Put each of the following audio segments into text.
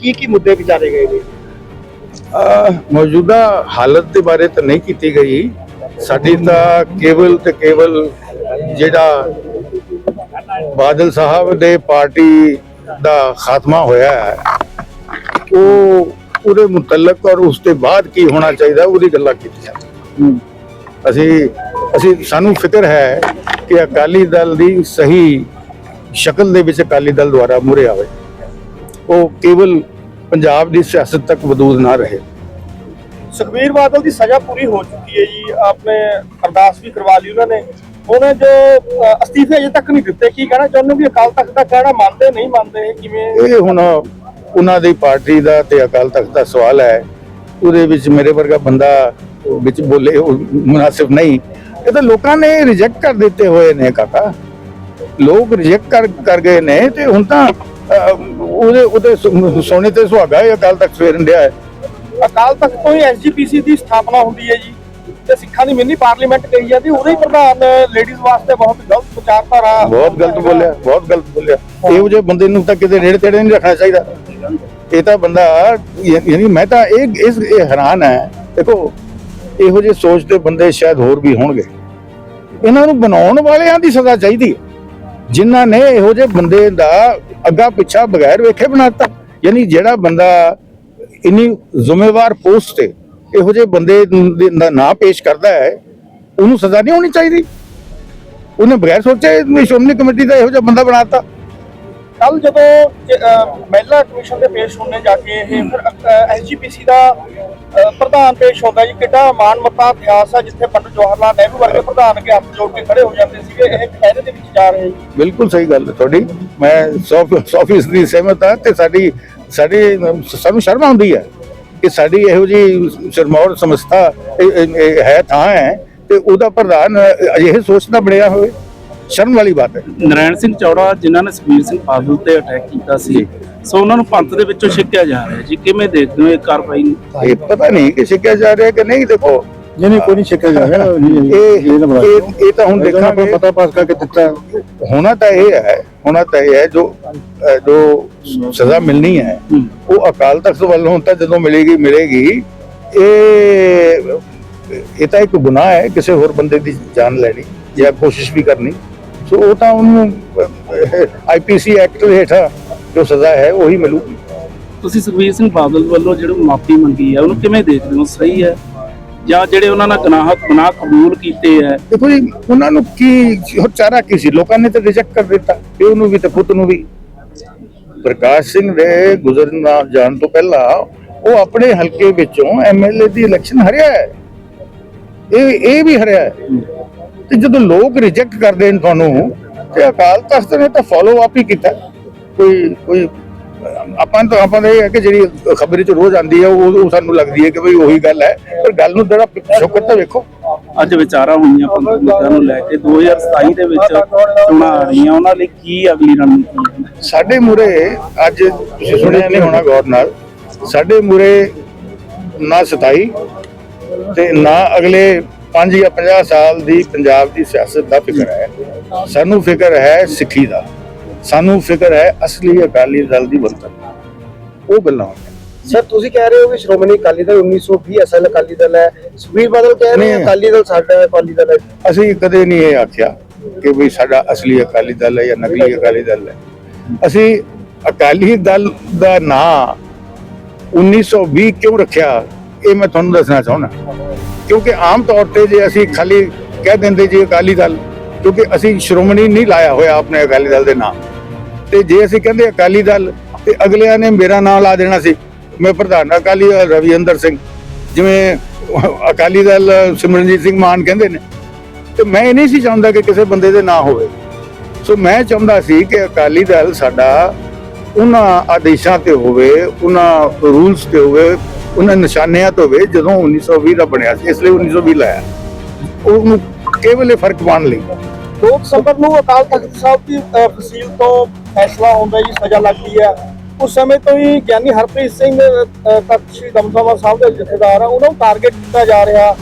ਕੀ ਕੀ ਮੁੱਦੇ ਵਿਚਾਰੇ ਗਏ ਨੇ? ਮੌਜੂਦਾ ਹਾਲਤ ਦੇ ਬਾਰੇ ਤਾਂ ਨਹੀਂ ਕੀਤੀ ਗਈ। ਸਾਡੀ ਤਾਂ ਕੇਵਲ ਤੇ ਕੇਵਲ ਜਿਹੜਾ ਬਾਦਲ ਸਾਹਿਬ ਦੇ ਪਾਰਟੀ ਦਾ ਖਾਤਮਾ ਹੋਇਆ ਹੈ ਉਹ ਉਹਦੇ ਮੁਤਲਕ ਔਰ ਉਸ ਤੋਂ ਬਾਅਦ ਕੀ ਹੋਣਾ ਚਾਹੀਦਾ ਉਹਦੀ ਗੱਲਾਂ ਕੀਤੀਆਂ। ਅਸੀਂ ਅਸੀਂ ਸਾਨੂੰ ਫਿਕਰ ਹੈ ਕਿ ਅਕਾਲੀ ਦਲ ਦੀ ਸਹੀ ਸ਼ਕਲ ਦੇ ਵਿੱਚ ਅਕਾਲੀ ਦਲ ਦੁਆਰਾ ਮੁਰੇ ਆਵੇ। ਉਹ ਕੇਵਲ ਪੰਜਾਬ ਦੀ ਸਿਆਸਤ ਤੱਕ ਵਦੂਦ ਨਾ ਰਹੇ। ਸੁਖਬੀਰ ਬਾਦਲ ਦੀ ਸਜ਼ਾ ਪੂਰੀ ਹੋ ਚੁੱਕੀ ਹੈ ਜੀ ਆਪਨੇ ਅਰਦਾਸ ਵੀ ਕਰਵਾ ਲਈ ਉਹਨਾਂ ਨੇ। ਉਹਨੇ ਜੋ ਅਸਤੀਫੇ ਅਜੇ ਤੱਕ ਨਹੀਂ ਦਿੱਤੇ ਕੀ ਕਹਿਣਾ ਚਾਹੁੰਦੇ ਵੀ ਅਕਾਲ ਤਖਤ ਦਾ ਕਹਿਣਾ ਮੰਨਦੇ ਨਹੀਂ ਮੰਨਦੇ ਕਿਵੇਂ? ਇਹ ਹੁਣ ਉਹਨਾਂ ਦੀ ਪਾਰਟੀ ਦਾ ਤੇ ਅਕਾਲ ਤਖਤ ਦਾ ਸਵਾਲ ਹੈ। ਉਹਦੇ ਵਿੱਚ ਮੇਰੇ ਵਰਗਾ ਬੰਦਾ ਵਿੱਚ ਬੋਲੇ ਮੁਨਾਸਿਬ ਨਹੀਂ। ਇਹ ਤਾਂ ਲੋਕਾਂ ਨੇ ਰਿਜੈਕਟ ਕਰ ਦਿੱਤੇ ਹੋਏ ਨੇ ਕਾਕਾ। ਲੋਕ ਰਿਜੈਕਟ ਕਰ ਕਰ ਗਏ ਨੇ ਤੇ ਹੁਣ ਤਾਂ ਉਹਦੇ ਉਹਦੇ ਸੋਨੇ ਤੇ ਸੁਹਾਗਾ ਇਹ ਅਕਾਲ ਤਖਤ ਫੇਰਨ ਡਿਆ ਹੈ। ਅਕਾਲ ਤਖਤ ਤੋਂ ਹੀ ਐਸਜੀਪੀਸੀ ਦੀ ਸਥਾਪਨਾ ਹੁੰਦੀ ਹੈ ਜੀ। ਤੇ ਸਿੱਖਾਂ ਦੀ ਮਿੰਨੀ ਪਾਰਲੀਮੈਂਟ ਕਹੀ ਜਾਂਦੀ ਉਹਦੇ ਹੀ ਪ੍ਰਧਾਨ ਲੇਡੀਜ਼ ਵਾਸਤੇ ਬਹੁਤ ਗਲਤ ਵਿਚਾਰਧਾਰਾ ਬਹੁਤ ਗਲਤ ਬੋਲਿਆ ਬਹੁਤ ਗਲਤ ਬੋਲਿਆ। ਇਹੋ ਜਿਹੇ ਬੰਦੇ ਨੂੰ ਤਾਂ ਕਿਤੇ ਨੇੜੇ ਤੇੜੇ ਨਹੀਂ ਰੱਖਣਾ ਚਾਹੀਦਾ। ਇਹ ਤਾਂ ਬੰਦਾ ਯਾਨੀ ਮੈਂ ਤਾਂ ਇਹ ਇਸ ਇਹ ਹੈਰਾਨ ਹੈ। ਦੇਖੋ ਇਹੋ ਜਿਹੇ ਸੋਚ ਦੇ ਬੰਦੇ ਸ਼ਾਇਦ ਹੋਰ ਵੀ ਹੋਣਗੇ। ਇਹਨਾਂ ਨੂੰ ਬਣਾਉਣ ਵਾਲਿਆਂ ਦੀ ਸਜ਼ਾ ਚਾਹੀਦੀ ਹੈ। ਜਿਨ੍ਹਾਂ ਨੇ ਇਹੋ ਜਿਹੇ ਬੰਦੇ ਦਾ ਅੱਗਾ ਪਿੱਛਾ ਬਗੈਰ ਵੇਖੇ ਬਣਾਤਾ। ਯਾਨੀ ਜਿਹੜਾ ਬੰਦਾ ਇਨੀ ਜ਼ਿੰਮੇਵਾਰ ਪੋਸਟ ਤੇ ਇਹੋ ਜਿਹੇ ਬੰਦੇ ਦਾ ਨਾਂ ਪੇਸ਼ ਕਰਦਾ ਹੈ, ਉਹਨੂੰ ਸਜ਼ਾ ਨਹੀਂ ਹੋਣੀ ਚਾਹੀਦੀ। ਉਹਨੇ ਬਗੈਰ ਸੋਚੇ ਸ਼੍ਰੋਮਣੀ ਕਮੇਟੀ ਦਾ ਇਹੋ ਜਿਹਾ ਬੰਦਾ ਬਣਾਤਾ। ਕੱਲ ਜਦੋਂ ਮਹਿਲਾ ਕਮਿਸ਼ਨ ਦੇ ਪੇਸ਼ ਹੋਣੇ ਜਾ ਕੇ ਇਹ, ਫਿਰ ਐਸਜੀਪੀਸੀ ਦਾ ਪ੍ਰਧਾਨ ਪੇਸ਼ ਹੁੰਦਾ ਜੀ, ਕਿੱਡਾ ਮਾਣ ਮੱਤਾ ਇਤਿਹਾਸ ਆ ਜਿੱਥੇ ਪੰਡਤ ਜਵਾਹਰ ਲਾਲ ਨਹਿਰੂ ਵਰਗੇ ਪ੍ਰਧਾਨ ਅੱਗੇ ਹੱਥ ਜੋੜ ਕੇ ਖੜੇ ਹੋ ਜਾਂਦੇ ਸੀਗੇ, ਇਹ ਖਹਿਰੇ ਦੇ ਵਿੱਚ ਜਾ ਰਹੇ ਬਿਲਕੁਲ ਸਹੀ ਗੱਲ ਤੁਹਾਡੀ। ਮੈਂ 100% ਦੀ ਸਹਿਮਤ ਹਾਂ ਤੇ ਸਾਡੀ ਸਾਡੀ, ਸਾਨੂੰ ਸ਼ਰਮ ਆਉਂਦੀ ਹੈ ਕਿ ਸਾਡੀ ਇਹੋ ਜੀ ਸ਼ਰਮੌਰ ਸੰਸਥਾ ਹੈ, ਥਾਂ ਹੈ ਤੇ ਉਹਦਾ ਪ੍ਰਧਾਨ ਅਜਿਹੇ ਸੋਚ ਦਾ ਬਣਿਆ ਹੋਵੇ। ਸ਼ਰਮ ਵਾਲੀ ਬਾਤ ਹੈ। ਨਰਾਇਣ ਸਿੰਘ ਚੌੜਾ ਜਿਨ੍ਹਾਂ ਨੇ ਸੁਖਬੀਰ ਸਿੰਘ ਬਾਦਲ ਤੇ ਅਟੈਕ ਕੀਤਾ ਸੀ ਸੋ ਉਹਨਾਂ ਨੂੰ ਪੰਥ ਦੇ ਵਿੱਚੋਂ ਛਿੱਕਿਆ ਜਾ ਰਿਹਾ ਜੀ। ਕਿਵੇਂ ਦੇਖਦੇ ਹੋ ਇਹ ਕਾਰਵਾਈ ਨੂੰ? ਇਹ ਪਤਾ ਨਹੀਂ ਕਿ ਸਿੱਖਿਆ ਜਾ ਰਿਹਾ ਕਿ ਨਹੀਂ ਦੇਖੋ। ਨਹੀਂ ਨਹੀਂ ਕੋਈ ਨਹੀਂ ਛੱਕਿਆ ਜਾ ਰਿਹਾ। ਇਹ ਇਹ ਤਾਂ ਹੁਣ ਦੇਖਾਂਗੇ। ਦੇਖਾਂਗੇ ਪਤਾ ਪਾਸ ਕਰਕੇ ਦਿੱਤਾ। ਹੋਣਾ ਤਾਂ ਇਹ ਹੈ ਹੋਣਾ ਤਾਂ ਇਹ ਹੈ ਜੋ ਜੋ ਸਜ਼ਾ ਮਿਲਣੀ ਹੈ ਹੂੰ। ਉਹ ਅਕਾਲ ਤਖਤ ਵੱਲੋਂ ਤਾਂ ਜਦੋਂ ਮਿਲੇਗੀ ਮਿਲੇਗੀ। ਇਹ ਇਹ ਤਾਂ ਇੱਕ ਗੁਨਾਹ ਹੈ ਕਿਸੇ ਹੋਰ ਬੰਦੇ ਦੀ ਜਾਨ ਲੈਣੀ ਜਾਂ ਕੋਸ਼ਿਸ਼ ਵੀ ਕਰਨੀ। ਸੋ ਉਹ ਤਾਂ ਉਹਨੂੰ ਆਈਪੀਸੀ ਐਕਟ ਦੇ ਹੇਠਾਂ ਜੋ ਸਜ਼ਾ ਹੈ ਉਹੀ ਮਿਲੂਗੀ। ਤੁਸੀਂ ਸੁਖਬੀਰ ਸਿੰਘ ਬਾਦਲ ਵੱਲੋਂ ਜਿਹੜੀ ਮਾਫੀ ਮੰਗੀ ਹੈ ਉਹਨੂੰ ਕਿਵੇਂ ਦੇਖਦੇ ਹੋ? ਸਹੀ ਹੈ? ਜਾਂ ਜਿਹੜੇ ਉਹਨਾਂ ਨਾਲ ਗੁਨਾਹ ਗੁਨਾਹ ਕਬੂਲ ਕੀਤੇ ਹੈ? ਦੇਖੋ ਜੀ ਉਹਨਾਂ ਨੂੰ ਕੀ ਚਾਰਾ ਕੀ ਸੀ? ਲੋਕਾਂ ਨੇ ਤਾਂ ਰਿਜੈਕਟ ਕਰ ਦਿੱਤਾ। ਪਿਓ ਨੂੰ ਵੀ ਤੇ ਪੁੱਤ ਨੂੰ ਵੀ। ਪ੍ਰਕਾਸ਼ ਸਿੰਘ ਦੇ ਗੁਜ਼ਰਨਾ ਜਾਣ ਤੋਂ ਪਹਿਲਾਂ ਉਹ ਆਪਣੇ ਹਲਕੇ ਵਿੱਚੋਂ ਐਮਐਲਏ ਦੀ ਇਲੈਕਸ਼ਨ ਹਰਿਆ ਹੈ। ਇਹ ਇਹ ਵੀ ਹਰਿਆ ਹੈ। ਤੇ ਜਦੋਂ ਲੋਕ ਰਿਜੈਕਟ ਕਰਦੇ ਨੇ ਤੁਹਾਨੂੰ ਤੇ ਅਕਾਲ ਤਖਤ ਨੇ ਤਾਂ ਫਾਲੋ ਅਪ ਹੀ ਕੀਤਾ। ਕੋਈ ਕੋਈ ਆਪਾਂ ਤਾਂ ਆਪਾਂ ਦਾ ਇਹ ਹੈ ਕਿ ਜਿਹੜੀ ਖਬਰ ਚ ਰੋਜ਼ ਆਉਂਦੀ ਹੈ ਉਹ ਸਾਨੂੰ ਲੱਗਦੀ ਹੈ ਕਿ ਬਈ ਉਹੀ ਗੱਲ ਹੈ। ਪਰ ਗੱਲ ਨੂੰ ਜਰਾ ਸ਼ੁਕਰ ਤਾਂ ਵੇਖੋ। ਅੱਜ ਵਿਚਾਰਾਂ ਹੋਈਆਂ ਮੁੱਦਿਆਂ ਨੂੰ ਲੈ ਕੇ 2027 ਦੇ ਵਿੱਚ ਚੋਣਾਂ ਆ ਰਹੀਆਂ ਉਹਨਾਂ ਲਈ ਕੀ ਅਗਲੀ ਰਣਨੀਤੀ? ਸਾਡੇ ਮੂਰੇ ਅੱਜ ਤੁਸੀਂ ਸੁਣਿਆ ਨਹੀਂ ਹੋਣਾ ਗੌਰ ਨਾਲ ਸਾਡੇ ਮੂਰੇ ਨਾ 27 ਤੇ ਨਾ ਅਗਲੇ 5 ਜਾਂ 50 ਸਾਲ ਦੀ ਪੰਜਾਬ ਦੀ ਸਿਆਸਤ ਦਾ ਫਿਕਰ ਹੈ। ਸਾਨੂੰ ਫਿਕਰ ਹੈ ਸਿੱਖੀ ਦਾ। ਸਾਨੂੰ ਫਿਕਰ ਹੈ ਅਸਲੀ ਅਕਾਲੀ ਦਲ ਦੀ ਬਣਤਰ ਉਹ ਗੱਲਾਂ। ਸਰ ਤੁਸੀਂ ਕਹਿ ਰਹੇ ਹੋ ਕਿ ਸ਼੍ਰੋਮਣੀ ਅਕਾਲੀ ਦਲ 1920 ਅਸਲ ਅਕਾਲੀ ਦਲ ਹੈ। ਸੁਖਬੀਰ ਬਾਦਲ ਕਹਿ ਰਹੇ ਨਹੀਂ। ਅਕਾਲੀ ਦਲ ਸਾਡਾ ਅਕਾਲੀ ਦਲ ਹੈ। ਅਸੀਂ ਕਦੇ ਨਹੀਂ ਇਹ ਆਖਿਆ ਕਿ ਵੀ ਸਾਡਾ ਅਸਲੀ ਅਕਾਲੀ ਦਲ ਹੈ ਜਾਂ ਨਕਲੀ ਅਕਾਲੀ ਦਲ ਹੈ। ਅਸੀਂ ਅਕਾਲੀ ਦਲ ਦਾ ਨਾਂ 1920 ਕਿਉਂ ਰੱਖਿਆ? ਇਹ ਮੈਂ ਤੁਹਾਨੂੰ ਦੱਸਣਾ ਚਾਹੁੰਦਾ। ਕਿਉਂਕਿ ਆਮ ਤੌਰ ਤੇ ਜੇ ਅਸੀਂ ਖਾਲੀ ਕਹਿ ਦਿੰਦੇ ਜੀ ਅਕਾਲੀ ਦਲ, ਕਿਉਂਕਿ ਅਸੀਂ ਸ਼੍ਰੋਮਣੀ ਨਹੀਂ ਲਾਇਆ ਹੋਇਆ ਆਪਣੇ ਅਕਾਲੀ ਦਲ ਦੇ ਨਾਮ ਤੇ ਜੇ ਅਸੀਂ ਕਹਿੰਦੇ ਅਕਾਲੀ ਦਲ, ਤੇ ਅਗਲਿਆਂ ਨੇ ਮੇਰਾ ਨਾਮ ਲਾ ਦੇਣਾ ਸੀ। ਮੈਂ ਪ੍ਰਧਾਨ ਅਕਾਲੀ ਰਵਿੰਦਰ ਸਿੰਘ, ਜਿਵੇਂ ਅਕਾਲੀ ਦਲ ਸਿਮਰਨਜੀਤ ਸਿੰਘ ਮਾਨ ਕਹਿੰਦੇ ਨੇ। ਤੇ ਮੈਂ ਇਹ ਨਹੀਂ ਸੀ ਚਾਹੁੰਦਾ ਕਿ ਕਿਸੇ ਬੰਦੇ ਦੇ ਨਾਂ ਹੋਵੇ। ਸੋ ਮੈਂ ਚਾਹੁੰਦਾ ਸੀ ਕਿ ਅਕਾਲੀ ਦਲ ਸਾਡਾ ਉਹਨਾਂ ਆਦੇਸ਼ਾਂ ਤੇ ਹੋਵੇ, ਉਹਨਾਂ ਰੂਲਸ ਤੇ ਹੋਵੇ ਉਹਨਾਂ ਨਿਸ਼ਾਨਿਆਂ ਤੇ ਹੋਵੇ ਜਦੋਂ 1920 ਦਾ ਬਣਿਆ ਸੀ ਇਸ ਲਈ 1920 ਲਾਇਆ। ਉਹਨੂੰ ਕੇਵਲ ਫ਼ਰਕ ਪਾਉਣ ਲਈ। 2 ਦਸੰਬਰ ਨੂੰ ਅਕਾਲ ਤਖਤ ਸਾਹਿਬ ਦੀ ਫਸੀਲ ਤੋਂ ਫੈਸਲਾ ਹੁੰਦਾ ਜੀ ਸਜ਼ਾ ਲੱਗਦੀ ਹੈ। ਉਸ ਸਮੇਂ ਤੋਂ ਹੀ ਗਿਆਨੀ ਹਰਪ੍ਰੀਤ ਸਿੰਘ ਤਖਤ ਸ੍ਰੀ ਦਮਦਮਾ ਸਾਹਿਬ ਦੇ ਜਥੇਦਾਰ ਆ ਉਹਨਾਂ ਨੂੰ ਟਾਰਗੇਟ ਕੀਤਾ ਜਾ ਰਿਹਾ।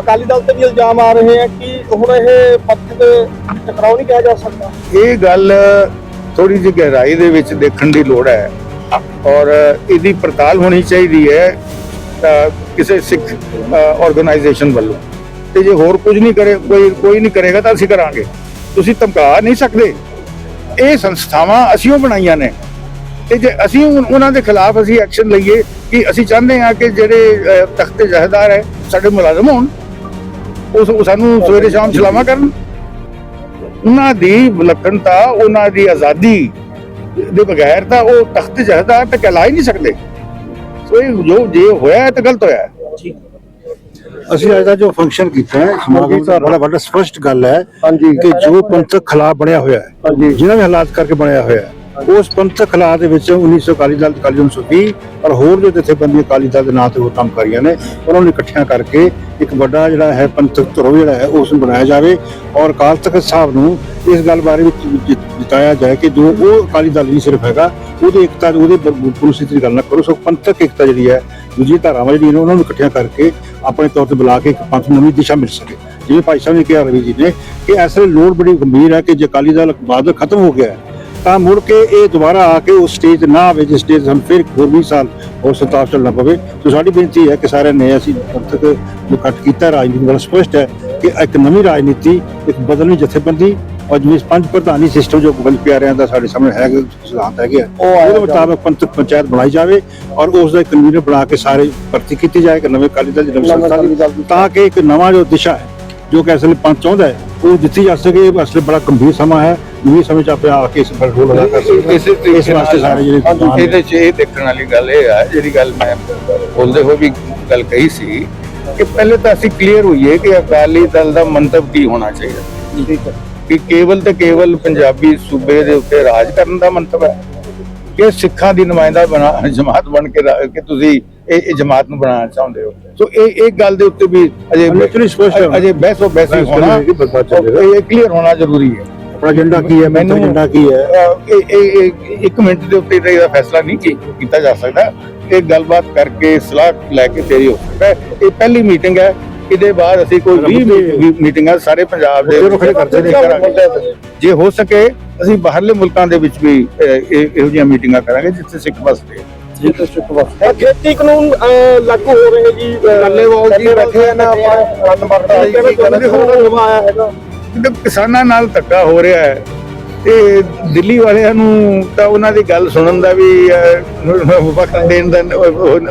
ਅਕਾਲੀ ਦਲ ਤੇ ਵੀ ਇਲਜ਼ਾਮ ਆ ਰਹੇ ਆ ਕਿ ਹੁਣ ਇਹ ਪੱਥ ਦੇ ਟਕਰਾਓ ਨਹੀਂ ਕਿਹਾ ਜਾ ਸਕਦਾ। ਇਹ ਗੱਲ ਥੋੜੀ ਜਿਹੀ ਗਹਿਰਾਈ ਦੇ ਵਿੱਚ ਦੇਖਣ ਦੀ ਲੋੜ ਹੈ। ਔਰ ਇਹਦੀ ਪੜਤਾਲ ਹੋਣੀ ਚਾਹੀਦੀ ਹੈ ਕਿਸੇ ਸਿੱਖ ਆਰਗੇਨਾਈਜੇਸ਼ਨ ਵੱਲੋਂ। ਤੇ ਜੇ ਹੋਰ ਕੁਝ ਨਹੀਂ ਕਰੇ ਕੋਈ ਕੋਈ ਨਹੀਂ ਕਰੇਗਾ ਤਾਂ ਅਸੀਂ ਕਰਾਂਗੇ। ਤੁਸੀਂ ਧਮਕਾ ਨਹੀਂ ਸਕਦੇ। ਇਹ ਸੰਸਥਾਵਾਂ ਅਸੀਂ ਉਹ ਬਣਾਈਆਂ ਨੇ। ਤੇ ਜੇ ਅਸੀਂ ਉਹਨਾਂ ਦੇ ਖਿਲਾਫ ਅਸੀਂ ਐਕਸ਼ਨ ਲਈਏ ਕਿ ਅਸੀਂ ਚਾਹੁੰਦੇ ਹਾਂ ਕਿ ਜਿਹੜੇ ਤਖਤ ਜਹਦਾਰ ਹੈ ਸਾਡੇ ਮੁਲਾਜ਼ਮ ਹੋਣ। ਉਸ ਉਹ ਸਾਨੂੰ ਸਵੇਰੇ ਸ਼ਾਮ ਸਲਾਮਾ ਕਰਨ। ਉਹਨਾਂ ਦੀ ਵਿਲੱਖਣਤਾ ਉਹਨਾਂ ਦੀ ਆਜ਼ਾਦੀ ਦੇ ਬਗੈਰ ਤਾਂ ਉਹ ਤਖਤ ਜਹਦਾਰ ਤਾਂ ਕਹਿਲਾ ਹੀ ਨਹੀਂ ਸਕਦੇ। ਸੋ ਇਹ ਜੋ ਜੇ ਹੋਇਆ ਤਾਂ ਗਲਤ ਹੋਇਆ ਹੈ। ਅਸੀਂ ਅੱਜ ਦਾ ਜੋ ਫੰਕਸ਼ਨ ਕੀਤਾ ਹੈ ਸਮਾਗਮ ਦਾ ਬੜਾ ਵੱਡਾ ਸਪਸ਼ਟ ਗੱਲ ਹੈ ਹਾਂਜੀ। ਕਿ ਜੋ ਪੰਥਕ ਖਿਲਾਫ ਬਣਿਆ ਹੋਇਆ ਹੈ ਹਾਂਜੀ। ਜਿਨ੍ਹਾਂ ਵੀ ਹਾਲਾਤ ਕਰਕੇ ਬਣਿਆ ਹੋਇਆ ਹੈ ਉਸ ਪੰਥਕ ਖਿਲਾਫ ਦੇ ਵਿੱਚ 1900 ਅਕਾਲੀ ਦਲ ਅਕਾਲੀ ਦਲ ਸੁਖੀ ਔਰ ਹੋਰ ਜੋ ਜਥੇਬੰਦੀਆਂ ਅਕਾਲੀ ਦਲ ਦੇ ਨਾਂ ਤੇ ਹੋਰ ਕੰਮ ਕਰ ਰਹੀਆਂ ਨੇ ਉਹਨਾਂ ਨੂੰ ਇਕੱਠਿਆਂ ਕਰਕੇ ਇੱਕ ਵੱਡਾ ਜਿਹੜਾ ਹੈ ਪੰਥਕ ਧਰੋ ਜਿਹੜਾ ਹੈ ਉਸ ਨੂੰ ਬਣਾਇਆ ਜਾਵੇ ਔਰ ਅਕਾਲ ਤਖਤ ਸਾਹਿਬ ਨੂੰ ਇਸ ਗੱਲ ਬਾਰੇ ਵਿੱਚ ਜਿ- ਜਿਤਾਇਆ ਜਾਏ ਕਿ ਜੋ ਉਹ ਅਕਾਲੀ ਦਲ ਨਹੀਂ ਸਿਰਫ ਹੈਗਾ ਉਹਦੀ ਇਕਤਾ ਉਹਦੇ ਬ- ਪੁਲਿਸ ਦੀ ਗੱਲ ਨਾ ਕਰੋ ਸੋ ਪੰਥਕ ਇਕਤਾ ਜਿਹੜੀ ਹੈ ਦੂਜੀ ਧਾਰਾਵਾਂ ਜਿਹੜੀਆਂ ਨੇ ਉਹਨਾਂ ਨੂੰ ਇਕੱਠਿਆਂ ਕਰਕੇ ਆਪਣੇ ਤੌਰ ਤੇ ਬੁਲਾ ਕੇ ਇੱਕ ਪੰਥ ਨੂੰ ਨਵੀਂ ਦਿਸ਼ਾ ਮਿਲ ਸਕੇ। ਜਿਵੇਂ ਭਾਈ ਸਾਹਿਬ ਨੇ ਕਿਹਾ ਰਵੀ ਜੀ ਨੇ ਕਿ ਇਸ ਵੇਲੇ ਲੋੜ ਬੜੀ ਗੰਭੀਰ ਹੈ ਕਿ ਜੇ ਅਕਾਲੀ ਦਲ ਬਾਦਲ ਖਤਮ ਹੋ ਗਿਆ ਹੈ, ਤਾਂ ਮੁੜ ਕੇ ਇਹ ਦੁਬਾਰਾ ਆ ਕੇ ਉਸ ਸਟੇਜ ਤੇ ਨਾ ਆਵੇ ਜਿਸ ਸਟੇਜ ਸਾਨੂੰ ਫਿਰ ਹੋਰ 20 ਸਾਲ ਹੋਰ ਸਤਾਪ ਚੱਲਣਾ ਪਵੇ। ਸੋ ਸਾਡੀ ਬੇਨਤੀ ਹੈ ਕਿ ਸਾਰਿਆਂ ਨੇ ਅਸੀਂ ਪੰਥਕ ਜੋ ਇਕੱਠ ਕੀਤਾ ਰਾਜਨੀਤੀ ਵੱਲ ਸਪਸ਼ਟ ਹੈ ਕਿ ਇੱਕ ਨਵੀਂ ਰਾਜਨੀਤੀ ਇੱਕ ਬਦਲਵੀਂ ਜਥੇਬੰਦੀ ਔਰ ਜਿਵੇਂ ਪੰਜ ਪ੍ਰਧਾਨੀ ਸਿਸਟਮ ਜੋ ਗੋਬਿੰਦ ਪਿਆਰਿਆਂ ਦਾ ਸਾਡੇ ਸਾਹਮਣੇ ਹੈਗਾ ਸਿਧਾਂਤ ਹੈਗੇ ਆ, ਉਹਦੇ ਮੁਤਾਬਕ ਪੰਥਕ ਪੰਚਾਇਤ ਬਣਾਈ ਜਾਵੇ ਔਰ ਉਸ ਦਾ ਇੱਕ ਕਨਵੀਨਰ ਬਣਾ ਕੇ ਸਾਰੇ ਭਰਤੀ ਕੀਤੀ ਜਾਏ ਕਿ ਨਵੇਂ ਅਕਾਲੀ ਦਲ ਦੀ ਨਵੀਂ ਸੰਸਥਾ ਤਾਂ ਕਿ ਇੱਕ ਨਵਾਂ ਜੋ ਦਿਸ਼ਾ ਹੈ ਜੋ ਕਿ ਅਸਲ ਪੰਚ ਚਾਹੁੰਦਾ ਹੈ ਉਹ ਦਿੱਤੀ ਜਾ ਸਕੇ ਅਸਲ ਬੜਾ ਗੰਭੀਰ ਸਮਾਂ ਹੈ। ਨਵੀਂ ਸਮੇਂ ਚ ਆਪੇ ਆ ਕੇ ਇਸ ਪਰ ਰੋਲ ਅਦਾ ਕਰ ਸਕਦੇ। ਇਸੇ ਵਾਸਤੇ ਸਾਰੇ ਜਿਹੜੇ ਵਿਦਵਾਨ ਨੇ, ਇਹਦੇ ਚ ਇਹ ਦੇਖਣ ਵਾਲੀ ਗੱਲ ਇਹ ਹੈ ਜਿਹੜੀ ਗੱਲ ਮੈਂ ਬੋਲਦੇ ਹੋ ਵੀ ਗੱਲ ਕਹੀ ਸੀ ਕਿ ਪਹਿਲੇ ਤਾਂ ਅਸੀਂ ਕਲੀਅਰ ਹੋਈਏ ਕਿ ਅਕਾਲੀ ਦਲ ਦਾ ਮੰਤਵ ਕੀ ਹੋਣਾ ਚਾਹੀਦਾ। ਠੀਕ ਹੈ। ਕਿ ਕੇਵਲ ਤੇ ਕੇਵਲ ਪੰਜਾਬੀ ਸੂਬੇ ਦੇ ਉੱਤੇ ਰਾਜ ਕਰਨ ਦਾ ਮੰਤਵ ਹੈ ਕਿ ਸਿੱਖਾਂ ਦੀ ਨੁਮਾਇੰਦਾ ਬਣਾ ਜਮਾਤ ਬਣ ਕੇ ਰਾ- ਕਿ ਤੁਸੀਂ ਇਹ ਇਹ ਜਮਾਤ ਨੂੰ ਬਣਾਉਣਾ ਚਾਹੁੰਦੇ ਹੋ। ਸੋ ਇਹ ਇੱਕ ਗੱਲ ਦੇ ਉੱਤੇ ਵੀ ਅਜੇ Literally ਸਪਸ਼ਟ ਹੈ। ਅਜੇ ਬਹਿਸੋ ਬਹਿਸੀ ਬਹਿਸ ਹੋਣਾ ਚੱਲੇਗਾ। ਇਹ ਕਲੀਅਰ ਹੋਣਾ ਜ਼ਰੂਰੀ ਹੈ। ਆਪਣਾ ਏਜੰਡਾ ਕੀ ਹੈ ਮੈਨੂੰ ਏਜੰਡਾ ਕੀ ਹੈ? ਅਹ ਇਹ ਇਹ ਇਹ ਇੱਕ ਮਿੰਟ ਦੇ ਉੱਤੇ ਇਹਦਾ ਫੈਸਲਾ ਨਹੀਂ ਕੀ- ਕੀਤਾ ਜਾ ਸਕਦਾ। ਇਹ ਗੱਲਬਾਤ ਕਰਕੇ ਸਲਾਹ ਲੈ ਕੇ ਤੇਰੀ ਹੋ ਸਕਦਾ ਹੈ। ਇਹ ਪਹਿਲੀ ਮੀਟਿੰਗ ਹੈ। ਇਹਦੇ ਬਾਅਦ ਅਸੀਂ ਕੋਈ 20 ਮੀਟਿੰਗਾਂ ਸਾਰੇ ਪੰਜਾਬ ਦੇ ਵੱਖਰੇ ਵੱਖਰੇ ਕਰਦੇ ਨੇ, ਕਰਾਂਗੇ। ਜੇ ਹੋ ਸਕੇ ਅਸੀਂ ਬਾਹਰਲੇ ਮੁਲਕਾਂ ਦੇ ਵਿੱਚ ਵੀ ਅਹ, ਇਹ- ਇਹੋ ਜਿਹੀਆਂ ਮੀਟਿੰਗਾਂ ਕਰਾਂਗੇ ਜਿੱਥੇ ਸਿੱਖ ਵਸਦੇ ਇਹ ਖੇਤੀ ਕਾਨੂੰਨ ਅਹ, ਲਾਗੂ ਹੋ ਰਹੇ ਜੀ ਟੱਲੇਵਾਲ ਜੀ ਬੈਠੇ ਆ ਨਾ ਆਪਾਂ ਰੰਨ ਵਰਤਾ ਜੀ ਨਵਾਂ ਆਇਆ ਹੈਗਾ। ਕਿਉਂਕਿ ਕਿਸਾਨਾਂ ਨਾਲ ਧੱਕਾ ਹੋ ਰਿਹਾ ਹੈ ਤੇ ਦਿੱਲੀ ਵਾਲਿਆਂ ਨੂੰ ਤਾਂ ਉਹਨਾਂ ਦੀ ਗੱਲ ਸੁਣਨ ਦਾ ਵੀ ਵਕਤ ਦੇਣ ਦਾ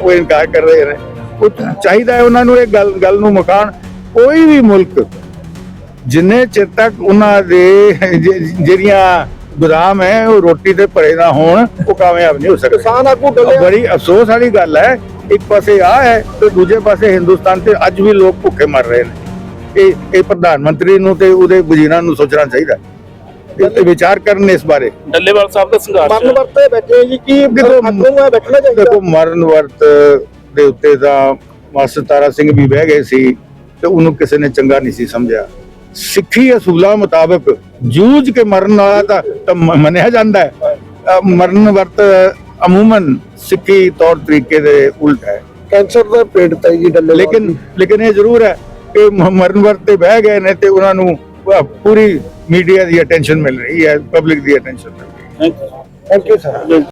ਉਹ ਇਨਕਾਰ ਕਰ ਰਹੇ ਨੇ। ਉਹ ਚਾਹੀਦਾ ਹੈ ਉਹਨਾਂ ਨੂੰ ਇਹ ਗੱਲ ਗੱਲ ਨੂੰ ਮਕਾਨ ਕੋਈ ਵੀ ਮੁਲਕ ਜਿੰਨੇ ਚਿਰ ਤੱਕ ਉਹਨਾਂ ਦੇ ਜਿਹੜੀਆਂ ਗੁਦਾਮ ਹੈ ਉਹ ਰੋਟੀ ਤੇ ਭਰੇ ਨਾ ਹੋਣ ਉਹ ਕਾਮਯਾਬ ਨਹੀਂ ਹੋ ਸਕਦੇ। ਕਿਸਾਨ ਆਗੂ ਡੱਲੇ ਬੜੀ ਅਫਸੋਸ ਵਾਲੀ ਗੱਲ ਹੈ ਇੱਕ ਪਾਸੇ ਆ ਹੈ ਤੇ ਦੂਜੇ ਪਾਸੇ ਹਿੰਦੁਸਤਾਨ ਤੇ ਅੱਜ ਵੀ ਲੋਕ ਭੁੱਖੇ ਮਰ ਰਹੇ ਨੇ। ਇਹ ਇਹ ਪ੍ਰਧਾਨ ਮੰਤਰੀ ਨੂੰ ਤੇ ਉਹਦੇ ਵਜ਼ੀਰਾਂ ਨੂੰ ਸੋਚਣਾ ਚਾਹੀਦਾ। ਤੇ- ਤੇ ਵਿਚਾਰ ਕਰਨ ਇਸ ਬਾਰੇ। ਡੱਲੇਵਾਲ ਸਾਹਿਬ ਦਾ ਸੰਘਰਸ਼ ਮਰਨ। ਵਰਤੇ ਬੈਠੇ ਜੀ ਕੀ ਦੇਖੋ, ਅੱਗੋਂ ਹੈ ਬੈਠਣਾ ਚਾਹੀਦਾ? ਦੇਖੋ ਮਰਨ ਵਰਤ ਦੇ ਉੱਤੇ ਤਾਂ ਮਾਸਟਰ ਤਾਰਾ ਸਿੰਘ ਵੀ ਬਹਿ ਗਏ ਸੀ ਤੇ ਉਹਨੂੰ ਕਿਸੇ ਨੇ ਚੰਗਾ ਨਹੀਂ ਸੀ ਸਮਝਿਆ। ਸਿੱਖੀ ਅਸੂਲਾਂ ਮੁਤਾਬਕ ਜੂਝ ਕੇ ਮਰਨ ਵਾਲਾ ਤਾਂ ਤਾਂ ਮੰਨਿਆ ਜਾਂਦਾ ਹੈ। ਮਰਨ ਵਰਤ ਅਮੂਮਨ ਸਿੱਖੀ ਤੌਰ ਤਰੀਕੇ ਦੇ ਉਲਟ ਹੈ। ਕੈਂਸਰ ਦਾ ਪੀੜਤ ਹੈ ਜੀ ਡੱਲੇ ਲੇਕਿਨ ਲੇਕਿਨ ਇਹ ਜ਼ਰੂਰ ਹੈ ਕਿ ਮ- ਮਰਨ ਵਰਤ ਤੇ ਬਹਿ ਗਏ ਨੇ ਤੇ ਉਹਨਾਂ ਨੂੰ ਪੂਰੀ ਮੀਡੀਆ ਦੀ ਅਟੈਂਸ਼ਨ ਮਿਲ ਰਹੀ ਹੈ ਪਬਲਿਕ ਦੀ ਅਟੈਂਸ਼ਨ ਮਿਲ ਰਹੀ ਹੈ। Thank you sir